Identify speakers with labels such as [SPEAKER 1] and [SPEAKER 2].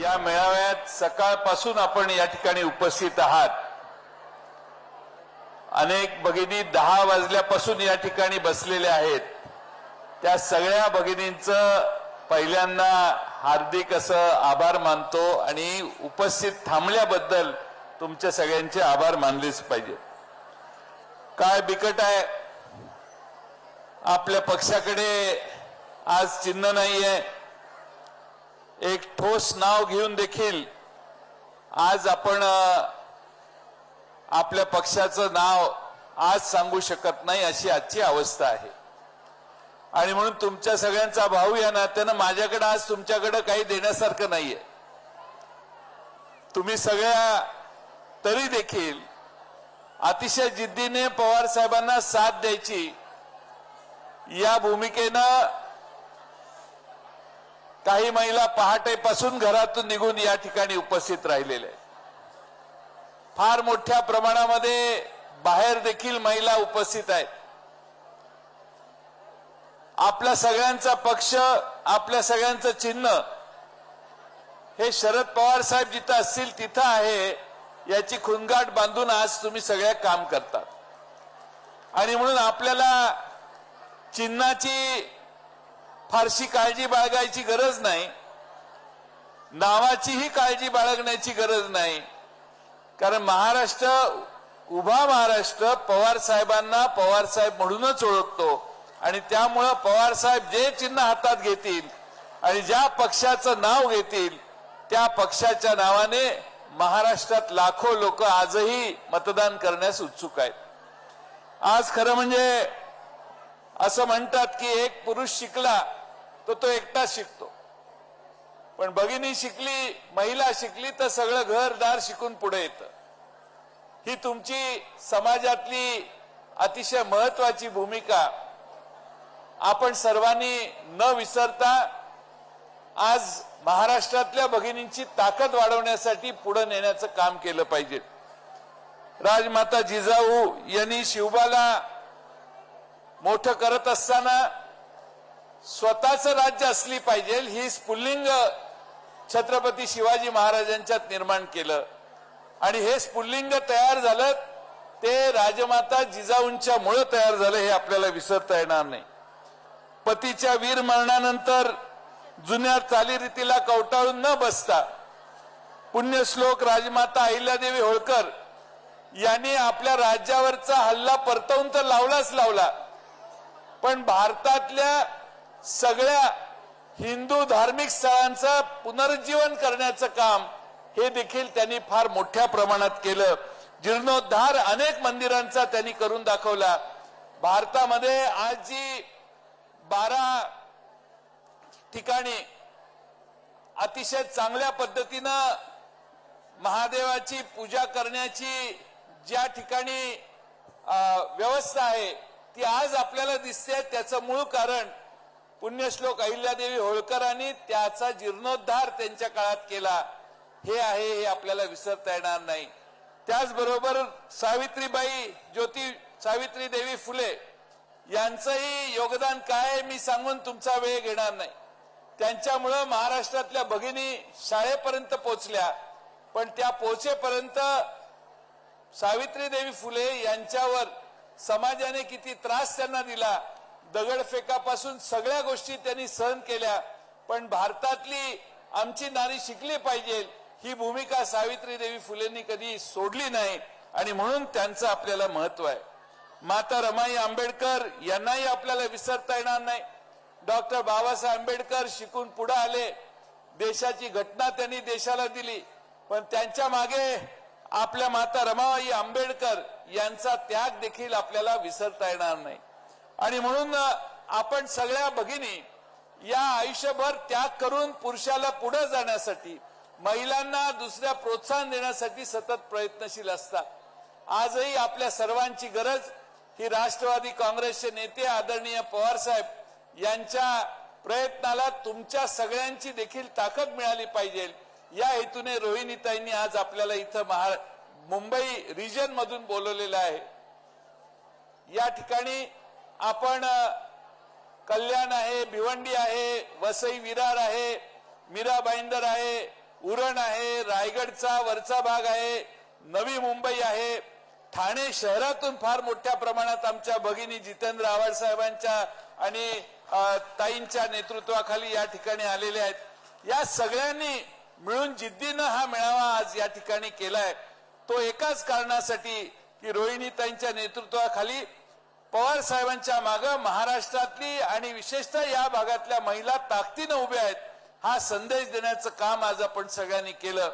[SPEAKER 1] या मेळाव्यात सकाळपासून आपण या ठिकाणी उपस्थित आहात. अनेक भगिनी दहा वाजल्यापासून या ठिकाणी बसलेल्या आहेत. त्या सगळ्या भगिनींचं पहिल्यांदा हार्दिक असं आभार मानतो आणि उपस्थित थांबल्याबद्दल तुमच्या सगळ्यांचे आभार मानलेच पाहिजे. काय बिकट आहे. आपल्या पक्षाकडे आज चिन्ह नाहीये. एक ठोस नाव घेऊन देखील आज आपण आपल्या पक्षाचं नाव आज सांगू शकत नाही अशी आजची अवस्था आहे. आणि म्हणून तुमच्या सगळ्यांचा भाऊ या नात्यानं माझ्याकडे आज तुमच्याकडे काही देण्यासारखं नाहीये. तुम्ही सगळ्या तरी देखील अतिशय जिद्दीने पवार साहेबांना साथ द्यायची या भूमिकेनं काही महिला पहाटेपासून घरातून निघून या ठिकाणी उपस्थित राहिलेल्या आहेत. फार मोठ्या प्रमाणामध्ये बाहेर देखील महिला उपस्थित आहेत. आपल्या सगळ्यांचा पक्ष आपल्या सगळ्यांचं चिन्ह हे शरद पवार साहेब जिथं असतील तिथं आहे याची खुणगाट बांधून आज तुम्ही सगळ्या काम करतात. आणि म्हणून आपल्याला चिन्हाची फारशी काळजी बाळगायची गरज नाही. नावाचीही काळजी बाळगण्याची गरज नाही. कारण महाराष्ट्र उभा महाराष्ट्र पवार साहेबांना पवार साहेब म्हणूनच ओळखतो. आणि त्यामुळं पवार साहेब जे चिन्ह हातात घेतील आणि ज्या पक्षाचं नाव घेतील त्या पक्षाच्या नावाने महाराष्ट्रात लाखो लोक आजही मतदान करण्यास उत्सुक आहेत. आज खरं म्हणजे असं म्हणतात की एक पुरुष शिकला तर तो एकटाच शिकतो. पण भगिनी शिकली महिला शिकली तर सगळं घरदार शिकून पुढे येतं. ही तुमची समाजातली अतिशय महत्वाची भूमिका. आपण सर्वांनी न विसरता आज महाराष्ट्रातल्या भगिनींची ताकद वाढवण्यासाठी पुढे नेण्याचं काम केलं पाहिजे. राजमाता जिजाऊ यांनी शिवबाला मोठं करत असताना स्वतःच राज्य असली पाहिजे. ही स्फुल्लिंग छत्रपती शिवाजी महाराजांच्यात निर्माण केलं. आणि हे स्फुल्लिंग तयार झालं ते राजमाता जिजाऊंच्या मुळे तयार झालं हे आपल्याला विसरता येणार नाही. पतीच्या वीर मरणानंतर जुन्या चालीरीतीला कवटाळून न बसता पुण्यश्लोक राजमाता अहिल्यादेवी होळकर यांनी आपल्या राज्यावरचा हल्ला परतवून तर लावलाच लावला. पण भारतातल्या सगळ्या हिंदू धार्मिक स्थळांचं पुनरुज्जीवन करण्याचं काम हे देखील त्यांनी फार मोठ्या प्रमाणात केलं. जीर्णोद्धार अनेक मंदिरांचा त्यांनी करून दाखवला. भारतामध्ये आज जी बारा ठिकाणी अतिशय चांगल्या पद्धतीनं महादेवाची पूजा करण्याची ज्या ठिकाणी व्यवस्था आहे ती आज आपल्याला दिसते त्याचं मूळ कारण पुण्यश्लोक अहिल्यादेवी होळकरांनी त्याचा जीर्णोद्धार त्यांच्या काळात केला. हे आहे हे आपल्याला विसरता येणार नाही. त्याचबरोबर सावित्रीबाई ज्योती सावित्री देवी फुले यांचंही योगदान काय मी सांगून तुमचा वेळ घेणार नाही. त्यांच्यामुळं महाराष्ट्रातल्या भगिनी शाळेपर्यंत पोचल्या. पण त्या पोचेपर्यंत सावित्री देवी फुले यांच्यावर समाजाने किती त्रास त्यांना दिला दगडफेकापासून सगळ्या गोष्टी त्यांनी सहन केल्या पण भारतातली आमची नारी शिकली पाहिजे ही भूमिका सावित्री देवी फुलेंनी कधी सोडली नाही आणि म्हणून त्यांचं आपल्याला महत्त्व आहे. माता रमाई आंबेडकर यांनाही आपल्याला विसरता येणार नाही. डॉक्टर बाबासाहेब आंबेडकर शिकून पुढे आले. देशाची घटना त्यांनी देशाला दिली. पण त्यांच्या मागे आपल्या माता रमाबाई आंबेडकर यांचा त्याग देखील आपल्याला विसरता येणार नाही. आणि म्हणून आपण सगळ्या भगिनी या आयुष्यभर त्याग करून पुरुषाला पुढे जाण्यासाठी महिलांना दुसऱ्या प्रोत्साहन देण्यासाठी सतत प्रयत्नशील असतात. आजही आपल्या सर्वांची गरज ही राष्ट्रवादी काँग्रेसचे नेते आदरणीय पवार साहेब यांच्या प्रयत्नाला तुमच्या सगळ्यांची देखील ताकद मिळाली पाहिजे. या हेतूने रोहिणीताईंनी आज आपल्याला इथं महा मुंबई रिजन मधून बोलवलेलं आहे. या ठिकाणी आपण कल्याण आहे भिवंडी आहे वसई विरार आहे मीरा भाईंदर आहे उरण आहे रायगडचा वरचा भाग आहे नवी मुंबई आहे. ठाणे शहरातून फार मोठ्या प्रमाणात आमच्या भगिनी जितेंद्र आव्हाड साहेबांच्या आणि ताईंच्या नेतृत्वाखाली या ठिकाणी आलेले आहेत. या सगळ्यांनी मिळून जिद्दीनं हा मेळावा आज या ठिकाणी केलाय. तो एकाच कारणासाठी की रोहिणीताईंच्या नेतृत्वाखाली पवार साहेबांच्या मागे महाराष्ट्रातली आणि विशेषतः या भागातल्या महिला ताकदीनं उभ्या आहेत हा संदेश देण्याचं काम आज आपण सगळ्यांनी केलं.